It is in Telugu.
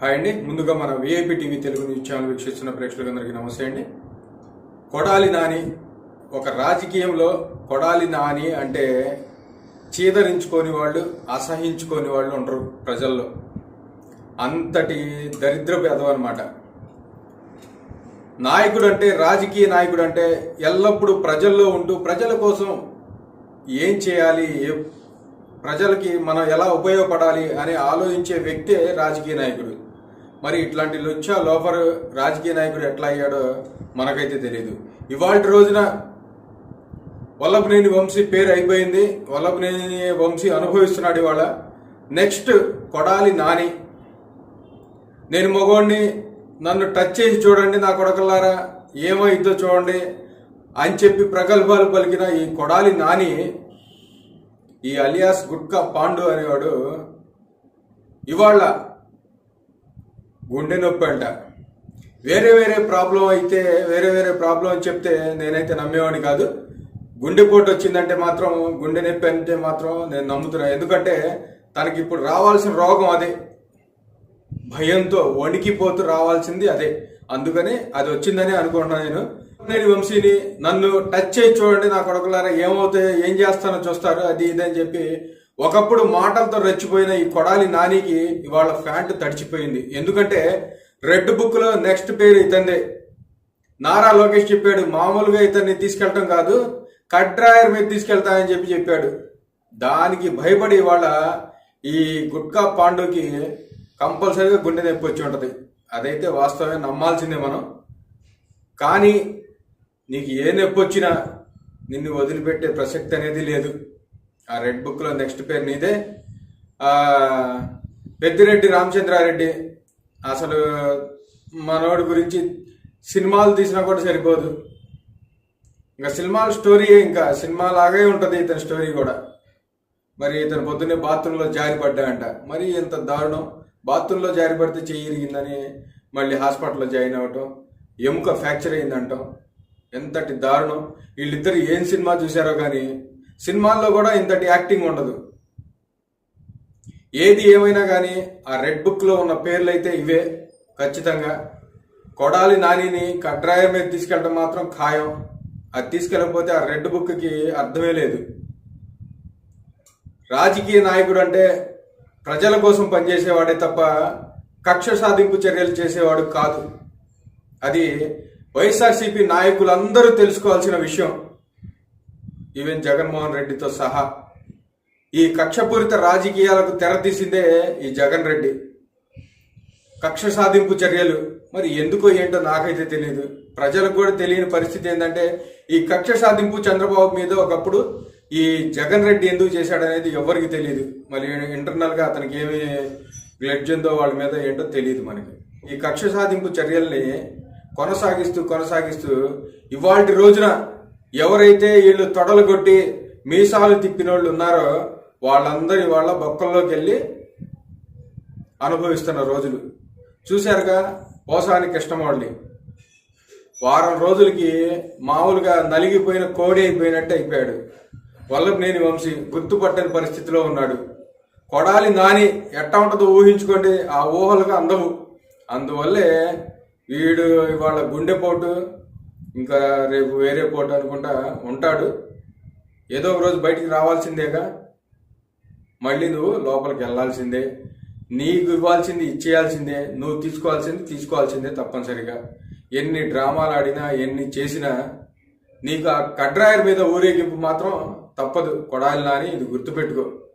హాయ్ అండి. ముందుగా మన VIP TV Telugu news channel వీక్షిస్తున్న ప్రేక్షకులందరికీ నమస్తే అండి. కొడాలి నాని ఒక రాజకీయంలో కొడాలి నాని అంటే చీదరించుకోని వాళ్ళు అసహించుకోని వాళ్ళు ఉంటారు ప్రజల్లో. అంతటి దరిద్ర పేదం అనమాట నాయకుడు అంటే రాజకీయ నాయకుడు అంటే ఎల్లప్పుడూ ప్రజల్లో ఉంటూ ప్రజల కోసం ఏం చేయాలి ప్రజలకి మనం ఎలా ఉపయోగపడాలి అని ఆలోచించే వ్యక్తే రాజకీయ నాయకుడు. మరి ఇట్లాంటి లొచ్చా లోఫర్ రాజకీయ నాయకుడు ఎట్లా అయ్యాడో మనకైతే తెలియదు ఇవాళ రోజున వల్లభనేని వంశీ పేరు అయిపోయింది. వల్లభనేని వంశీ అనుభవిస్తున్నాడు ఇవాళ. నెక్స్ట్ కొడాలి నాని. నేను మగవాడిని నన్ను టచ్ చేసి చూడండి నా కొడకల్లారా. ఏమైద్దో చూడండి అని చెప్పి ప్రగల్భాలు పలికిన ఈ కొడాలి నాని ఈ అలియాస్ గుట్కా పాండు అనేవాడు ఇవాళ గుండె నొప్పి అంట. వేరే వేరే ప్రాబ్లం అయితే వేరే వేరే ప్రాబ్లం అని చెప్తే నేనైతే నమ్మేవాడిని కాదు. గుండెపోటు వచ్చిందంటే మాత్రం గుండె నొప్పి అంటే మాత్రం నేను నమ్ముతున్నాను ఎందుకంటే తనకి ఇప్పుడు రావాల్సిన రోగం అదే. భయంతో వణికిపోతూ రావాల్సింది అదే. అందుకని అది వచ్చిందని అనుకుంటున్నాను నేను. నేను వంశీని నన్ను టచ్ చేయి చూడండి నా కొడుకులారా ఏమవుతాయో ఏం చేస్తానో చూస్తారు అది ఇది అని చెప్పి ఒకప్పుడు మాటలతో రెచ్చిపోయిన ఈ కొడాలి నానికి ఇవాళ ఫ్యాంట్ తడిచిపోయింది. ఎందుకంటే రెడ్ బుక్లో నెక్స్ట్ పేరు ఇతందే నారా లోకేష్ చెప్పాడు మామూలుగా ఇతన్ని తీసుకెళ్ళటం కాదు కట్ డ్రాయర్ మీద తీసుకెళ్తానని చెప్పి చెప్పాడు. దానికి భయపడి ఇవాళ ఈ గుట్కా పాండుకి కంపల్సరీగా గుండె నొప్పి వచ్చి ఉంటుంది. అదైతే వాస్తవమే నమ్మాల్సిందే మనం. కానీ నీకు ఏ నొప్పి వచ్చినా నిన్ను వదిలిపెట్టే ప్రసక్తి అనేది లేదు. ఆ రెడ్ బుక్లో నెక్స్ట్ పేరు నీదే. పెద్దిరెడ్డి రామచంద్రారెడ్డి. అసలు మనోడి గురించి సినిమాలు తీసినా కూడా సరిపోదు. ఇంకా సినిమాల స్టోరీ ఇంకా. సినిమా లాగే ఉంటుంది ఇతని స్టోరీ కూడా. మరి ఇతను పొద్దున్నే బాత్రూంలో జారిపడ్డా అంట మరి ఇంత దారుణం. బాత్రూంలో జారిపడితే చెయ్యి ఇరిగిందని మళ్ళీ హాస్పిటల్లో జాయిన్ అవ్వటం. ఎముక ఫ్రాక్చర్ అయిందంటాం. ఎంతటి దారుణం. వీళ్ళిద్దరు ఏం సినిమా చూశారో కానీ సినిమాల్లో కూడా ఇంతటి యాక్టింగ్ ఉండదు. ఏది ఏమైనా కానీ ఆ రెడ్ బుక్లో ఉన్న పేర్లు అయితే ఇవే ఖచ్చితంగా. కొడాలి నానిని కడ్రాయం మీద తీసుకెళ్ళడం మాత్రం ఖాయం. అది తీసుకెళ్ళకపోతే ఆ రెడ్ బుక్కి అర్థమే లేదు. రాజకీయ నాయకుడు అంటే ప్రజల కోసం పనిచేసేవాడే తప్ప కక్ష సాధింపు చర్యలు చేసేవాడు కాదు. అది వైఎస్ఆర్సీపీ నాయకులందరూ తెలుసుకోవాల్సిన విషయం. ఈవెన్ జగన్మోహన్ రెడ్డితో సహా. ఈ కక్షపూరిత రాజకీయాలకు తెరతీసిందే ఈ జగన్ రెడ్డి. కక్ష సాధింపు చర్యలు. మరి ఎందుకో ఏంటో నాకైతే తెలియదు ప్రజలకు కూడా తెలియని పరిస్థితి ఏంటంటే ఈ కక్ష సాధింపు చంద్రబాబు మీద ఒకప్పుడు ఈ జగన్ రెడ్డి ఎందుకు చేశాడనేది ఎవరికి తెలియదు మరి ఇంటర్నల్గా అతనికి ఏమి గ్లెడ్జ్ ఉందో వాళ్ళ మీద ఏంటో తెలియదు మనకి. ఈ కక్ష సాధింపు చర్యల్ని కొనసాగిస్తూ కొనసాగిస్తూ ఇవాళ రోజున ఎవరైతే వీళ్ళు తొడలు కొట్టి మీసాలు తిప్పిన వాళ్ళు ఉన్నారో వాళ్ళందరి వాళ్ళ బొక్కల్లోకి వెళ్ళి అనుభవిస్తున్న రోజులు. చూశారుగా? పోసాని కృష్ణమౌళి. వారం రోజులకి మామూలుగా నలిగిపోయిన కోడి అయిపోయినట్టు అయిపోయాడు. వల్లభనేని వంశీ గుర్తుపట్టని పరిస్థితిలో ఉన్నాడు. కొడాలి నాని ఎట్టా ఉంటుందో ఊహించుకోండి ఆ ఊహలకు అందవు. అందువల్లే వీడు ఇవాళ గుండెపోటు ఇంకా రేపు వేరే పోట అనుకుంటా ఉంటాడు. ఏదో ఒక రోజు బయటికి రావాల్సిందేగా? మళ్ళీ నువ్వు లోపలికి వెళ్ళాల్సిందే. నీకు ఇవ్వాల్సింది ఇచ్చేయాల్సిందే. నువ్వు తీసుకోవాల్సింది తీసుకోవాల్సిందే తప్పనిసరిగా. ఎన్ని డ్రామాలు ఆడినా ఎన్ని చేసినా నీకు ఆ కడ్రాయర్ మీద ఊరేగింపు మాత్రం తప్పదు. కొడాలి నాని ఇది గుర్తుపెట్టుకో.